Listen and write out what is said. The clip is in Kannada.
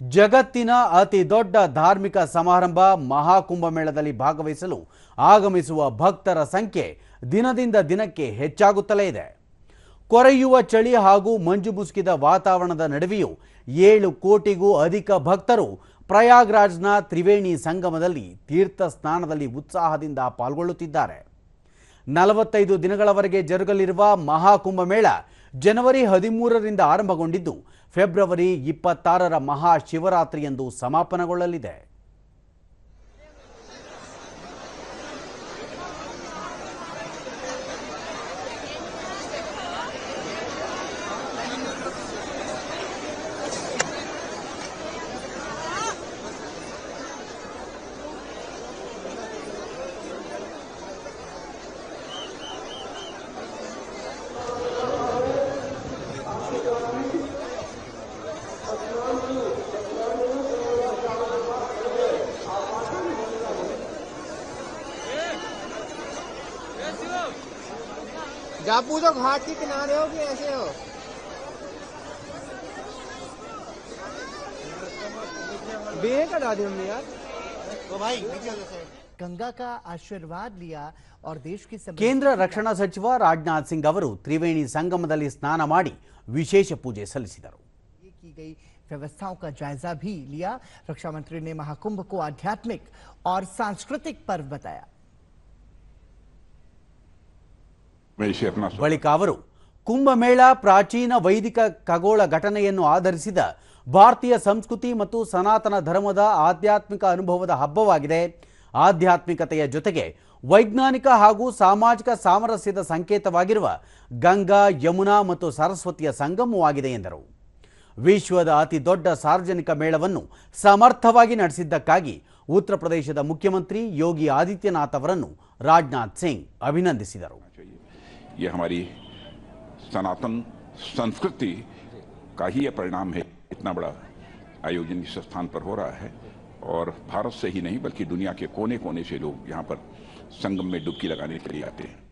ಜಗತ್ತಿನ ಅತಿ ದೊಡ್ಡ ಧಾರ್ಮಿಕ ಸಮಾರಂಭ ಮಹಾಕುಂಭಮೇಳದಲ್ಲಿ ಭಾಗವಹಿಸಲು ಆಗಮಿಸುವ ಭಕ್ತರ ಸಂಖ್ಯೆ ದಿನದಿಂದ ದಿನಕ್ಕೆ ಹೆಚ್ಚಾಗುತ್ತಲೇ ಇದೆ. ಕೊರೆಯುವ ಚಳಿ ಹಾಗೂ ಮಂಜು ಮುಸುಕಿದ ವಾತಾವರಣದ ನಡುವೆಯೂ ಏಳು ಕೋಟಿಗೂ ಅಧಿಕ ಭಕ್ತರು ಪ್ರಯಾಗ್ರಾಜ್ನ ತ್ರಿವೇಣಿ ಸಂಗಮದಲ್ಲಿ ತೀರ್ಥ ಸ್ನಾನದಲ್ಲಿ ಉತ್ಸಾಹದಿಂದ ಪಾಲ್ಗೊಳ್ಳುತ್ತಿದ್ದಾರೆ. ನಲವತ್ತೈದು ದಿನಗಳವರೆಗೆ ಜರುಗಲಿರುವ ಮಹಾಕುಂಭಮೇಳ ಜನವರಿ ಹದಿಮೂರರಿಂದ ಆರಂಭಗೊಂಡಿದ್ದು ಫೆಬ್ರವರಿ ಇಪ್ಪತ್ತಾರರ ಮಹಾಶಿವರಾತ್ರಿಯಂದು ಸಮಾಪನಗೊಳ್ಳಲಿದೆ. जापू तो घाट के किनारे हो कि ऐसे हो बेहे का दादी हमने यार तो भाई गंगा का आशीर्वाद लिया और देश की समृद्धि ಕೇಂದ್ರ ರಕ್ಷಣಾ ಸಚಿವ ರಾಜನಾಥ್ ಸಿಂಗ್ ಅವರು ತ್ರಿವೇಣಿ ಸಂಗಮದಲ್ಲಿ ಸ್ನಾನ ಮಾಡಿ ವಿಶೇಷ ಪೂಜೆ ಸಲ್ಲಿಸಿದರು के लिए की गई व्यवस्थाओं का जायजा भी लिया रक्षा मंत्री ने महाकुंभ को आध्यात्मिक और सांस्कृतिक पर्व बताया ಬಳಿಕ ಅವರು, ಕುಂಭಮೇಳ ಪ್ರಾಚೀನ ವೈದಿಕ ಖಗೋಳ ಘಟನೆಯನ್ನು ಆಧರಿಸಿದ ಭಾರತೀಯ ಸಂಸ್ಕೃತಿ ಮತ್ತು ಸನಾತನ ಧರ್ಮದ ಆಧ್ಯಾತ್ಮಿಕ ಅನುಭವದ ಹಬ್ಬವಾಗಿದೆ. ಆಧ್ಯಾತ್ಮಿಕತೆಯ ಜೊತೆಗೆ ವೈಜ್ಞಾನಿಕ ಹಾಗೂ ಸಾಮಾಜಿಕ ಸಾಮರಸ್ಯದ ಸಂಕೇತವಾಗಿರುವ ಗಂಗಾ, ಯಮುನಾ ಮತ್ತು ಸರಸ್ವತಿಯ ಸಂಗಮವಾಗಿದೆ ಎಂದರು. ವಿಶ್ವದ ಅತಿ ದೊಡ್ಡ ಸಾರ್ವಜನಿಕ ಮೇಳವನ್ನು ಸಮರ್ಥವಾಗಿ ನಡೆಸಿದ್ದಕ್ಕಾಗಿ ಉತ್ತರ ಪ್ರದೇಶದ ಮುಖ್ಯಮಂತ್ರಿ ಯೋಗಿ ಆದಿತ್ಯನಾಥ್ ಅವರನ್ನು ರಾಜನಾಥ್ ಸಿಂಗ್ ಅಭಿನಂದಿಸಿದರು. ये हमारी सनातन संस्कृति का ही यह परिणाम है। इतना बड़ा आयोजन इस स्थान पर हो रहा है और भारत से ही नहीं, बल्कि दुनिया के कोने कोने से लोग यहाँ पर संगम में डुबकी लगाने के लिए आते हैं।